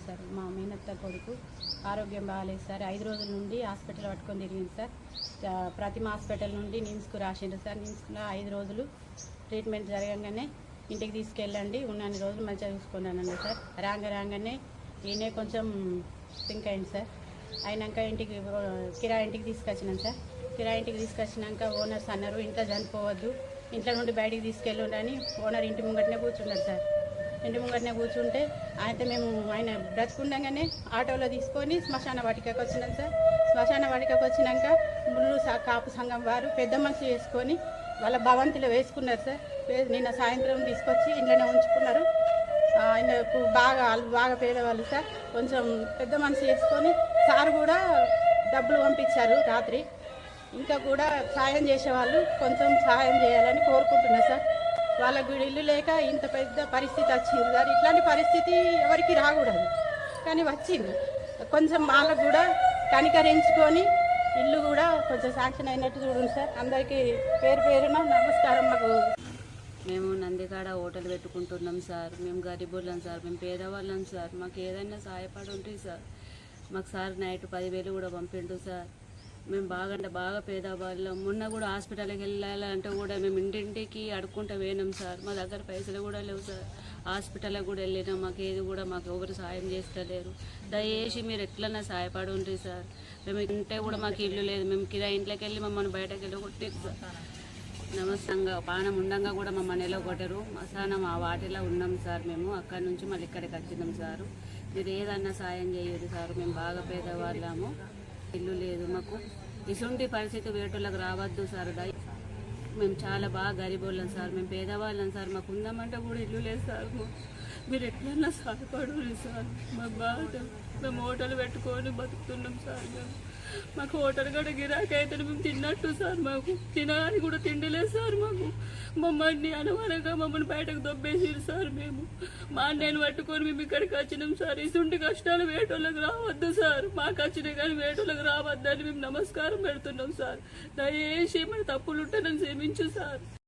Sir. మా మేనత్త కొడుకు ఆరోగ్యం బాగాలేదు సార్. ఐదు రోజుల నుండి హాస్పిటల్ పట్టుకొని తిరిగింది సార్. ప్రతిమ హాస్పిటల్ నుండి నిమ్స్కు రాసిండ్రు సార్. నిమ్స్లో ఐదు రోజులు ట్రీట్మెంట్ జరగగానే ఇంటికి తీసుకెళ్ళండి. ఉన్నన్ని రోజులు మంచిగా చూసుకున్నానండి సార్. రాంగ రాగానే ఈయనే కొంచెం థింక్ అయింది సార్. అయినాక ఇంటికి కిరా కిరాయి ఇంటికి తీసుకొచ్చినాం సార్. కిరా ఇంటికి తీసుకొచ్చినాక ఓనర్స్ అన్నారు ఇంట్లో చనిపోవద్దు. ఇంట్లో నుండి బయటికి తీసుకెళ్ళండి అని ఓనర్ ఇంటి ముంగటనే కూర్చున్నాడు సార్. ఇంటి ముంగటనే కూర్చుంటే అయితే మేము ఆయన బ్రతుకుండగానే ఆటోలో తీసుకొని శ్మశాన వాటికకు వచ్చినాం సార్. శ్మశాన వాటికకు వచ్చినాక ముళ్ళు కాపు సంఘం వారు పెద్ద మనిషి వేసుకొని వాళ్ళ భవంతిలో వేసుకున్నారు సార్. నిన్న సాయంత్రం తీసుకొచ్చి ఇంట్లోనే ఉంచుకున్నారు. ఆయన ఆయనకు బాగా వాళ్ళు బాగా పేదవాళ్ళు సార్. కొంచెం పెద్ద మనిషి వేసుకొని సార్ కూడా డబ్బులు పంపించారు రాత్రి. ఇంకా కూడా సాయం చేసేవాళ్ళు కొంచెం సహాయం చేయాలని కోరుకుంటున్నా సార్. వాళ్ళకు కూడా ఇల్లు లేక ఇంత పెద్ద పరిస్థితి వచ్చింది. సార్ ఇట్లాంటి పరిస్థితి ఎవరికి రాకూడదు. కానీ వచ్చింది. కొంచెం వాళ్ళకు కూడా కనికరించుకొని ఇల్లు కూడా కొంచెం శాంక్షన్ అయినట్టు చూడండి సార్. అందరికీ పేరు పేరున నమస్కారం మాకు. మేము నందికాడ హోటల్ పెట్టుకుంటున్నాం సార్. మేము గరీబుల్లం సార్. మేము పేదవాళ్ళం సార్. మాకు ఏదైనా సహాయపడి ఉంటుంది సార్. మాకు సార్ నైట్ పదివేలు కూడా పంపిండు సార్. మేము బాగా అంటే బాగా పేదవాళ్ళం. మొన్న కూడా హాస్పిటల్కి వెళ్ళాలంటే కూడా మేము ఇంటింటికి అడుక్కుంటూ పోయినాం సార్. మా దగ్గర పైసలు కూడా లేవు సార్. హాస్పిటల్కి కూడా వెళ్ళినాం. మాకు ఏది కూడా మాకు ఎవరు సాయం చేస్తలేరు. దయచేసి మీరు ఎట్లన్నా సహాయపడి సార్. మేము ఇంటే కూడా మాకు ఇల్లు లేదు. మేము కిరా ఇంట్లోకి వెళ్ళి మమ్మల్ని బయటకు వెళ్ళి కొట్టేది సార్. నమస్తంగా పానం ఉండంగా కూడా మమ్మల్ని ఎలా కొట్టరు మసానం ఆ వాటిలో ఉన్నాం సార్ మేము. అక్కడి నుంచి మళ్ళీ ఇక్కడికి వచ్చినాం సార్. మీరు ఏదన్నా సాయం చేయదు సార్. మేము బాగా పేదవాళ్ళము. ఇల్లు లేదు మాకు. ఇసుంటి పరిస్థితి వేటులకు రావద్దు సార్. దయ మేము చాలా బాగా గరీబోళ్ళం సార్. మేము పేదవాళ్ళం సార్. మాకు ఉందామంటే కూడా ఇల్లు లేదు సార్. మీరు ఎట్లన్నా సహాయపడు సార్. మా బాధ మేము హోటల్ పెట్టుకొని బతుకుతున్నాం సార్. మేము మాకు హోటల్ కూడా గిరాకీ అయితే మేము తిన్నట్టు సార్ మాకు. తినాలని కూడా తిండి లేదు సార్ మాకు. మమ్మల్ని అనవనగా మమ్మల్ని బయటకు దొబ్బేసారు సార్ మేము. మా అన్నయ్యను పట్టుకొని మేము ఇక్కడికి వచ్చినాం సార్. ఇసుంటి కష్టాలు వేటోళ్ళకి రావద్దు సార్. మాకు వచ్చినాయి కానీ వేటోళ్ళకి రావద్దని మేము నమస్కారం పెడుతున్నాం సార్. దయచేసి మన తప్పులుంటే నన్ను క్షమించు సార్.